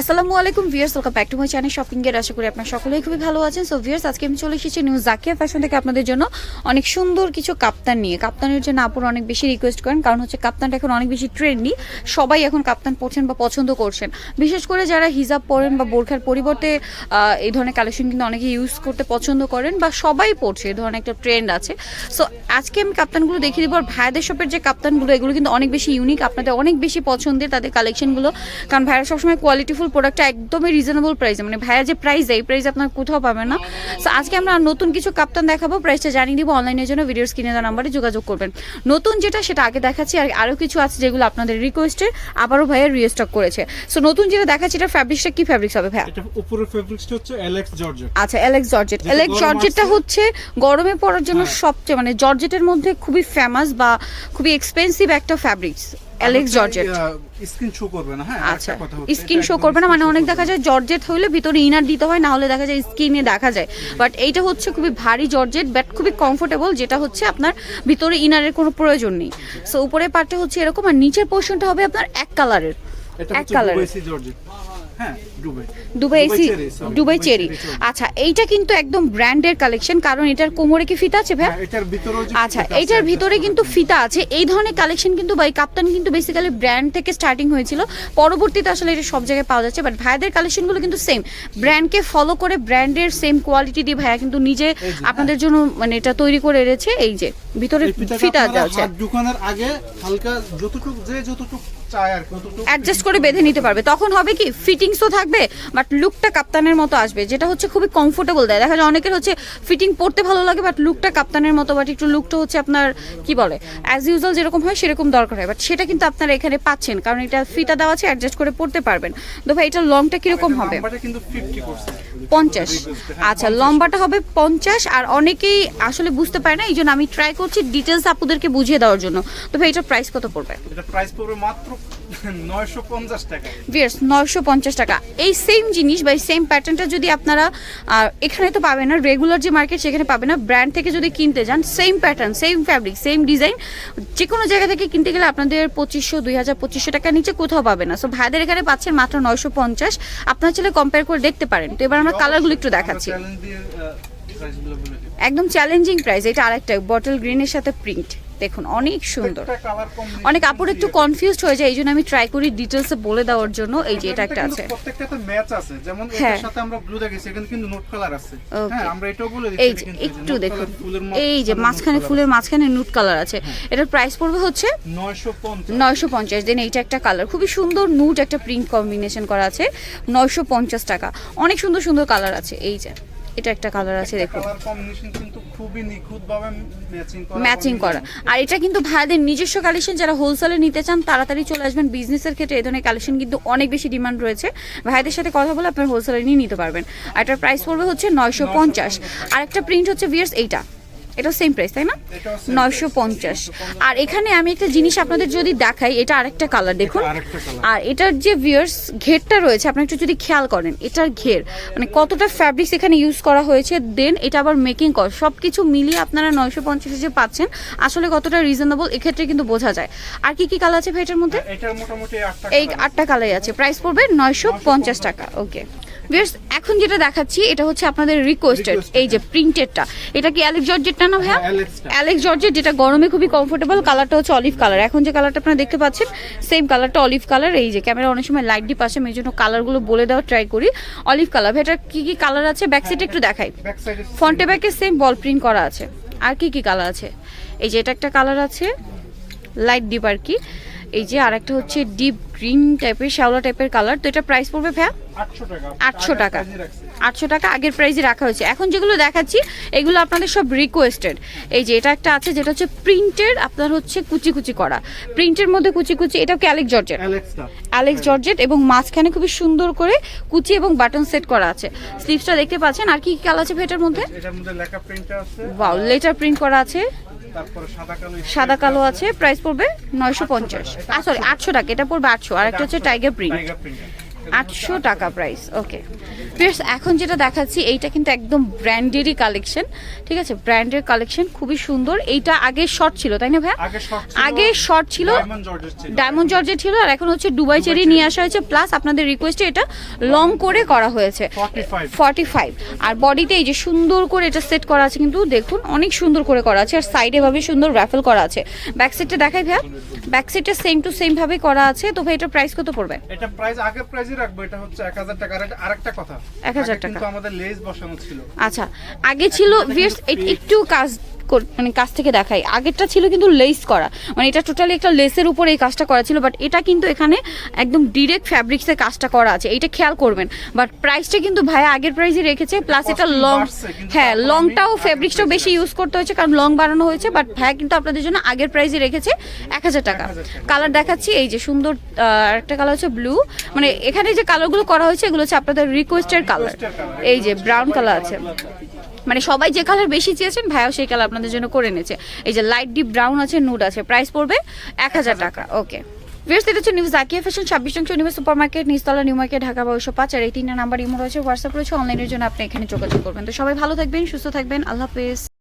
আসসালামু আলাইকুম viewers welcome back to my channel shopping এর আশা করি আপনারা সকলেই খুবই ভালো আছেন। সো ভিয়ার্স আজকে আমি চলে এসেছি নিউ জাকিয়া ফ্যাশন থেকে আপনাদের জন্য অনেক সুন্দর কিছু কাপ্তান নিয়ে। কাপ্তানের জন্য আপুর অনেক বেশি রিকোয়েস্ট করেন, কারণ হচ্ছে কাপ্তানটা এখন অনেক বেশি ট্রেন্ডি সবাই এখন কাপ্তান পরছেন বা পছন্দ করছেন। বিশেষ করে যারা হিজাব পরেন বা বোরখার পরিবর্তে এই ধরনের কালেকশন কিন্তু অনেকে ইউজ করতে পছন্দ করেন বা সবাই পড়ছে এই ধরনের একটা ট্রেন্ড আছে। সো আজকে আমি কাপ্তানগুলো দেখিয়ে দেবো, আর ভাইদের শপের যে কাপ্তানগুলো, এগুলো কিন্তু অনেক বেশি ইউনিক আপনাদের অনেক বেশি পছন্দের তাদের কালেকশনগুলো কারণ ভাইরা সবসময় কোয়ালিটিফুল প্রোডাক্টটা একদমই রিজনেবল প্রাইসে মানে ভাইয়া যে প্রাইস দেয় এই প্রাইস আপনার কোথাও পাবেন না। সো আজকে আমরা নতুন কিছু কাপ্তান দেখাবো প্রাইসটা জানিয়ে দিব অনলাইনের জন্য ভিডিওর স্ক্রিনে দেওয়া নাম্বারে যোগাযোগ করবেন। নতুন যেটা সেটা আগে দেখাচ্ছি আর আরও কিছু আছে যেগুলো আপনাদের রিকোয়েস্টে আবারও ভাইয়া রিস্টক করেছে। সো নতুন যেটা দেখাচ্ছি এটা ফ্যাব্রিক্সটা কি ফ্যাব্রিক্স হবে ভাইয়া? এটা উপরের ফেব্রিক্সটা হচ্ছে অ্যালেক্স জর্জেট আচ্ছা এলেক্স জর্জেট এলেক্স জর্জেটটা হচ্ছে গরমে পরার জন্য হ্যাঁ। সবচেয়ে মানে জর্জেটের মধ্যে খুবই ফেমাস বা খুবই এক্সপেন্সিভ একটা fabrics Alex georgette screen show করবে না হ্যাঁ আচ্ছা। স্ক্রিন শো করবে না মানে অনেক দেখা যায় জর্জেট হইলে ভিতরে ইনার দিতে হয় না হলে দেখা যায় স্ক্রিনে দেখা যায়। বাট এইটা হচ্ছে খুবই ভারী জর্জেট বাট খুবই কমফোর্টেবল যেটা হচ্ছে আপনার ভিতরে ইনারের কোনো প্রয়োজন নেই। সো উপরের পার্টটা হচ্ছে এরকম আর নিচের পোর্শনটা হবে আপনার এক কালারের এক হচ্ছে কালার দুবাই সি জর্জেট হ্যাঁ দুবাই। এসি দুবাই চেরি আচ্ছা এইটা কিন্তু একদম ব্র্যান্ডের কালেকশন কারণ এটার কোমরে কি ফিতা আছে ভাই হ্যাঁ এটার আচ্ছা ফিতা এইটার ভিতরে কিন্তু ফিতা আছে। এই ধরনের কালেকশন কিন্তু বাই কাপ্তান কিন্তু বেসিক্যালি ব্র্যান্ড থেকে স্টার্টিং হয়েছিল। পরবর্তীতে আসলে এটা সব জায়গায় পাওয়া যাচ্ছে বাট ভাইয়াদের কালেকশনগুলো কিন্তু সেম ব্র্যান্ডকে ফলো করে ব্র্যান্ডের সেম কোয়ালিটি দিয়ে ভাইয়া কিন্তু নিজে আপনাদের জন্য মানে এটা তৈরি করে এনেছে। এই যে ভিতরে ফিতা আছে। হাত ঢুকানোর আগে হালকা যতটুকু যে যতটুকু চায় আর কি, ততটুকু অ্যাডজাস্ট করে বেঁধে নিতে পারবে। তখন হবে কি? ফিটিংসও থাকবে বাট লুকটা কাপ্তানের মতো আসবে যেটা হচ্ছে খুবই কমফোর্টেবল দেয়। দেখা যায় অনেকের হচ্ছে ফিটিং পড়তে ভালো লাগে বাট লুকটা কাপ্তানের মতো বাট একটু লুকটা হচ্ছে আপনার কি বলে অ্যাজ ইউজুয়াল যেরকম হয় সেরকম দরকার হয়। বাট সেটা কিন্তু আপনারা এখানে পাচ্ছেন কারণ এটা ফিটা দেওয়া আছে অ্যাডজাস্ট করে পড়তে পারবেন। তো ভাই এটা লংটা কীরকম হবে? নাম্বারটা কিন্তু 50% পঞ্চাশ। আচ্ছা লম্বাটা হবে পঞ্চাশ আর অনেকেই আসলে বুঝতে পারে না এই জন্য আমি ট্রাই করছি ডিটেলস আপুদেরকে বুঝিয়ে দেওয়ার জন্য। তো ভাই এটার প্রাইস কত পড়বে? এটা প্রাইস পড়বে মাত্র 950 টাকা ভিয়ার্স নয়শো পঞ্চাশ টাকা। এই সেম জিনিস বা সেম প্যাটার্নটা যদি আপনারা এখানে তো পাবেন না রেগুলার যে মার্কেট সেখানে পাবেন না ব্র্যান্ড থেকে যদি কিনতে যান same pattern same fabric same design যে কোনো জায়গা থেকে কিনতে গেলে আপনাদের পঁচিশশো দুই হাজার পঁচিশশো টাকার নিচে কোথাও পাবেন না। সো ভাইদের এখানে পাচ্ছেন মাত্র নয়শো পঞ্চাশ। আপনার ছেলে কম্পেয়ার করে দেখতে পারেন। তো এবার আমরা কালারগুলো একটু দেখাচ্ছি। একদম চ্যালেঞ্জিং প্রাইস এটা আরেকটা বটল গ্রিনের সাথে প্রিন্ট দেখুন অনেক সুন্দর। অনেক আপুর একটু কনফিউজড হয়ে যায় এই জন্য আমি ট্রাই করি ডিটেলসে বলে দেওয়ার জন্য এই যে এটা একটা আছে। প্রত্যেকটাতে ম্যাচ আছে। যেমন হ্যাঁ। এটার সাথে আমরা ব্লু দেখেছি এখানে কিন্তু নোট কালার আছে। হ্যাঁ আমরা এটাও বলে দিচ্ছি এই যে একটু দেখুন এই যে মাঝখানে ফুলের মাঝখানে নুট কালার আছে। এটার প্রাইস পড়বে হচ্ছে 950 নয়শো পঞ্চাশ। দেন এইটা একটা কালার খুবই সুন্দর নুট একটা প্রিন্ট কম্বিনেশন করা আছে নয়শো পঞ্চাশ টাকা। অনেক সুন্দর সুন্দর কালার আছে এই যে। এটা একটা কালার আছে দেখুন। কালার কম্বিনেশন কিন্তু খুবই নিখুঁতভাবে ম্যাচিং করা ম্যাচিং করা। আর এটা কিন্তু ভাইদের নিজস্ব কালেকশন যারা হোলসেলে নিতে চান তাড়াতাড়ি চলে আসবেন। বিজনেসের ক্ষেত্রে এই ধরনের কালেকশন কিন্তু অনেক বেশি ডিমান্ড রয়েছে। ভাইদের সাথে কথা বলে আপনার হোলসেলে নিয়ে নিতে পারবেন। আর এটার প্রাইস পড়বে হচ্ছে নয়শো পঞ্চাশ। আর একটা প্রিন্ট হচ্ছে ভিয়ার্স এইটা। এটা সেম প্রাইস তাই না? নয়শো পঞ্চাশ। আর এখানে আমি একটা জিনিস আপনাদের যদি দেখাই এটা আরেকটা কালার দেখুন। আর এটার যে ভিয়ার্স ঘেরটা রয়েছে আপনি একটু যদি খেয়াল করেন এটার ঘের মানে কতটা ফ্যাব্রিক্স এখানে ইউজ করা হয়েছে দেন এটা আবার মেকিং কর সব কিছু মিলিয়ে আপনারা নয়শো পঞ্চাশে যে পাচ্ছেন। আসলে কতটা রিজনেবল এক্ষেত্রে কিন্তু বোঝা যায়। আর কি কি কালার আছে ভাই এটার মধ্যে? এই আটটা কালারই আছে। প্রাইস পড়বে নয়শো পঞ্চাশ টাকা ওকে ভিউয়ার্স এখন যেটা দেখাচ্ছি এটা হচ্ছে আপনাদের রিকোয়েস্টেড এই যে প্রিন্টেডটা এটা কি অ্যালেক্স জর্জেটটা না ভাইয়া? হ্যাঁ, অ্যালেক্স জর্জেট যেটা গরমে খুবই কমফোর্টেবল কালারটা হচ্ছে অলিভ কালার এখন যে কালারটা আপনারা দেখতে পাচ্ছেন সেম কালারটা অলিভ কালার এই যে ক্যামেরা অনেক সময় লাইট ডিপ আসে আমি এই জন্য কালারগুলো বলে দেওয়ার ট্রাই করি। অলিভ কালার এটা কি কি কালার আছে? ব্যাক সাইডে একটু দেখাই। ফ্রন্টে ব্যাকে সেম বল প্রিন্ট করা আছে। আর কি কি কালার আছে? এই যে এটা একটা কালার আছে লাইট ডিপ আর কি। এই যে আর একটা হচ্ছে ডিপ গ্রিন টাইপের শ্যাওলা টাইপের কালার তো এটা প্রাইস পড়বে ভ্যা আটশো টাকা। আটশো টাকা। আগের প্রাইসে রাখা হয়েছে। এখন যেগুলো দেখাচ্ছি এগুলো আপনাদের সব রিকোয়েস্টেড এই যে এটা একটা আছে যেটা হচ্ছে প্রিন্টের আপনার হচ্ছে কুচি কুচি করা। প্রিন্টের মধ্যে কুচি কুচি এটা ক্যালেক জর্জেট অ্যালেক্স জর্জেট এবং মাঝখানে খুবই সুন্দর করে কুচি এবং বাটন সেট করা আছে। স্লিভসটা দেখতে পাচ্ছেন। আর কি কি কালার আছে ভেটার মধ্যে? লেটার প্রিন্ট করা আছে। সাদা কালো আছে। প্রাইস পড়বে নয়শো পঞ্চাশ। সরি আটশো টাকা এটা পড়বে আটশো। আর একটা হচ্ছে টাইগার প্রিন্ট আটশো টাকা প্রাইস ওকে প্লাস এখন যেটা দেখাচ্ছি এইটা কিন্তু একদম ব্র্যান্ডেরই কালেকশন ঠিক আছে? ব্র্যান্ডের কালেকশন খুবই সুন্দর। এইটা আগে শর্ট ছিল তাই না ভাইয়া? আগে শর্ট ছিল ডায়মন্ড জর্জেস ছিল জর্জে ছিল। আর এখন হচ্ছে দুবাই চেরি নিয়ে আসা হয়েছে প্লাস আপনাদের রিকোয়েস্টে এটা লং করে করা হয়েছে। 45 ফর্টি ফাইভ আর বডিতে এই যে সুন্দর করে এটা সেট করা আছে কিন্তু দেখুন অনেক সুন্দর করে করা আছে আর সাইডে ভাবে সুন্দর র্যাফেল করা আছে। ব্যাক সাইডটা দেখাই ভাইয়া। ব্যাক সাইডটা সেম টু সেম ভাবে করা আছে। তো ভাই এটার প্রাইস কত পড়বে? এটা প্রাইস প্রাইসই রাখব এটা হচ্ছে 1000 টাকা আর একটা আরেকটা কথা 1000 হাজার টাকা। কিন্তু আমাদের লেজ বসানো ছিল আচ্ছা আগে ছিল ভিউয়ার্স একটু কাজ মানে কাজ থেকে দেখাই। আগেরটা ছিল কিন্তু লেস করা। মানে এটা টোটালি একটা লেসের উপর এই কাজটা করা ছিল বাট এটা কিন্তু এখানে একদম ডিরেক্ট ফ্যাব্রিক্সের কাজটা করা আছে। এইটা খেয়াল করবেন। বাট প্রাইসটা কিন্তু ভাই আগের প্রাইসই রেখেছে প্লাস এটা লং হ্যাঁ লংটাও ফ্যাব্রিক্সটাও বেশি ইউজ করতে হয়েছে কারণ লং বাড়ানো হয়েছে বাট ভাই কিন্তু আপনাদের জন্য আগের প্রাইসই রেখেছে এক হাজার টাকা। কালার দেখাচ্ছি এই যে সুন্দর একটা কালার হচ্ছে ব্লু মানে এখানে যে কালারগুলো করা হয়েছে এগুলো হচ্ছে আপনাদের রিকোয়েস্টের কালার এই যে ব্রাউন কালার আছে। মানে সবাই যে কালার বেশি চেয়েছেন ভাইও সেই কালার আপনাদের জন্য করে নিয়েছে এই যে লাইট ডিপ ব্রাউন আছে নুড আছে প্রাইস পড়বে এক হাজার টাকা ওকে ভিউয়ার্স এটা হচ্ছে নিউজ জাকিয়া ফ্যাশন ছাব্বিশ অংশ নিউ সুপার মার্কেট নিস্তলা নিউ মার্কেট ঢাকা বারোশো পাঁচ আর এই তিনটা নাম্বার ইমো রয়েছে হোয়াটসঅ্যাপ রয়েছে অনলাইনের জন্য আপনি এখানে যোগাযোগ করবেন। তো সবাই ভালো থাকবেন সুস্থ থাকবেন আল্লাহ হাফেজ।